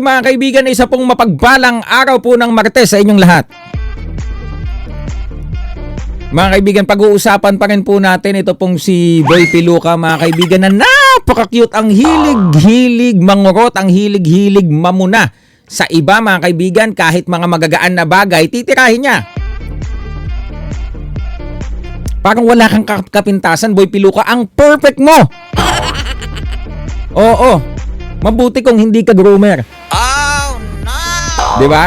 Mga kaibigan, isa pong mapagbalang araw po ng Martes sa inyong lahat. Mga kaibigan, pag-uusapan pa rin po natin ito pong si Boy Piluka, mga kaibigan, na napaka-cute ang hilig-hilig mangurot, ang hilig-hilig mamuna sa iba, mga kaibigan, kahit mga magagaan na bagay, titirahin niya. Parang wala kang ka- kapintasan, Boy Piluka, ang perfect mo! Oo, mabuti kung hindi ka groomer. Oh no! Di ba?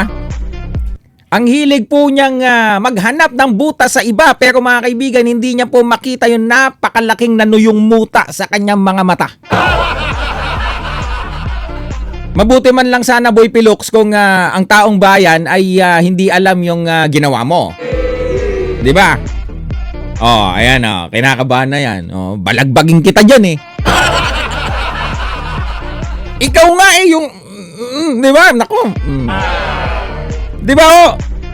Ang hilig po niyang ah, maghanap ng buta sa iba pero mga kaibigan hindi niya po makita yung napakalaking nanuyong muta sa kanyang mga mata. Mabuti man lang sana Boy Pilux kung ah, ang taong bayan ay ah, hindi alam yung ah, ginawa mo. 'Di ba? Oh, ayan oh, kinakabahan na 'yan. Oh, balagbagin kita diyan eh. Ikaw nga eh yung mm, 'di ba? Nako. Mm. 'Di ba ho?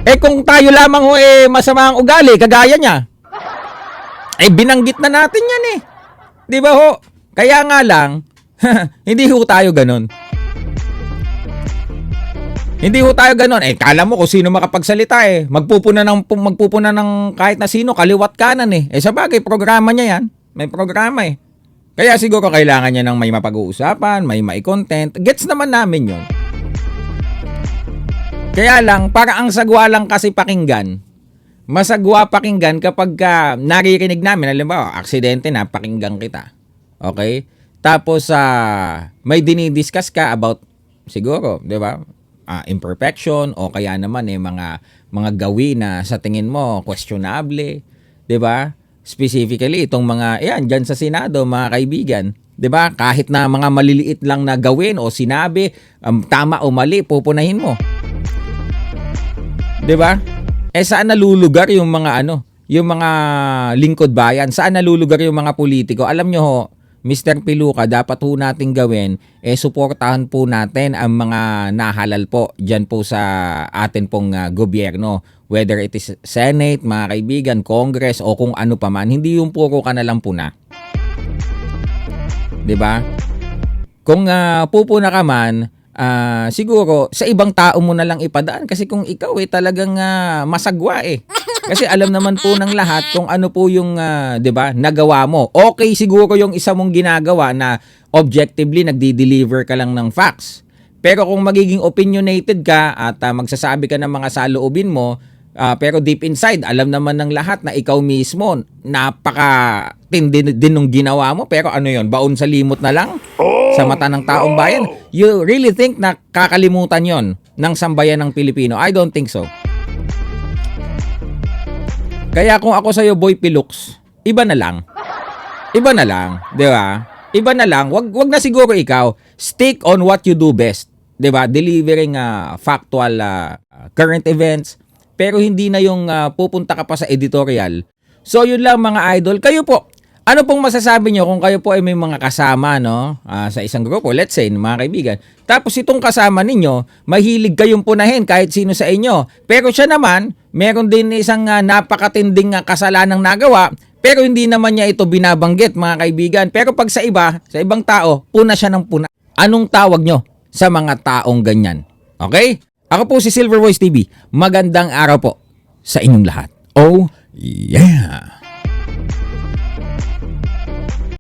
Eh kung tayo lamang ho eh masama ang ugali kagaya niya. Eh binanggit na natin 'yan eh. 'Di ba ho? Kaya nga lang hindi ho tayo ganun. Hindi ho tayo ganun. Eh, kala mo kung sino makapagsalita eh. Magpupuna ng, pu- magpupuna ng kahit na sino, kaliwat kanan eh. Eh, sa bagay, programa niya yan. May programa eh. Kaya siguro kailangan niya ng may mapag-uusapan, may mai-content. Gets naman namin yon. Kaya lang, para ang sagwa lang kasi pakinggan, masagwa pakinggan kapag ka naririnig namin, alam ba, aksidente na, pakinggan kita. Okay? Tapos, ah, may dinidiscuss ka about, siguro, di ba, ah, imperfection o kaya naman eh, mga, mga gawin na sa tingin mo, questionable, di ba? Specifically, itong mga, yan, dyan sa Senado, mga kaibigan, di ba? Kahit na mga maliliit lang na gawin o sinabi, um, tama o mali, pupunahin mo. 'Di ba? Eh saan nalulugar yung mga ano, yung mga lingkod bayan? Saan nalulugar yung mga politiko? Alam nyo ho, Mr. Piluka, dapat ho nating gawin, eh suportahan po natin ang mga nahalal po dyan po sa atin pong ah, gobyerno. Whether it is Senate, mga kaibigan, Congress, o kung ano pa man, hindi yung puro ka na lang puna. 'Di ba? Kung uh, pupuna ka man, ah, siguro sa ibang tao mo na lang ipadaan kasi kung ikaw eh talagang ah, masagwa eh. Kasi alam naman po ng lahat kung ano po yung, ah, 'di ba, nagawa mo. Okay siguro yung isa mong ginagawa na objectively nagdi-deliver ka lang ng facts. Pero kung magiging opinionated ka at ah, magsasabi ka ng mga saloobin mo, ah, pero deep inside, alam naman ng lahat na ikaw mismo, napaka tindi din nung ginawa mo. Pero ano yon baon sa limot na lang sa mata ng taong bayan. You really think na kakalimutan yon ng sambayan ng Pilipino? I don't think so. Kaya kung ako sa'yo, Boy Pilux, iba na lang. Iba na lang, di ba? Iba na lang. Wag, wag na siguro ikaw. Stick on what you do best. Di ba? Delivering ah, factual ah, current events. Pero hindi na yung ah, pupunta ka pa sa editorial. So yun lang mga idol. Kayo po, ano pong masasabi nyo kung kayo po ay may mga kasama no ah, sa isang grupo, let's say, mga kaibigan. Tapos itong kasama ninyo, mahilig kayong punahin kahit sino sa inyo. Pero siya naman, meron din isang ah, napakatinding ah, kasalanang nagawa, pero hindi naman niya ito binabanggit mga kaibigan. Pero pag sa iba, sa ibang tao, puna siya ng puna. Anong tawag nyo sa mga taong ganyan? Okay? Ako po si Silver Voice TV. Magandang araw po sa inyong lahat. Oh, yeah!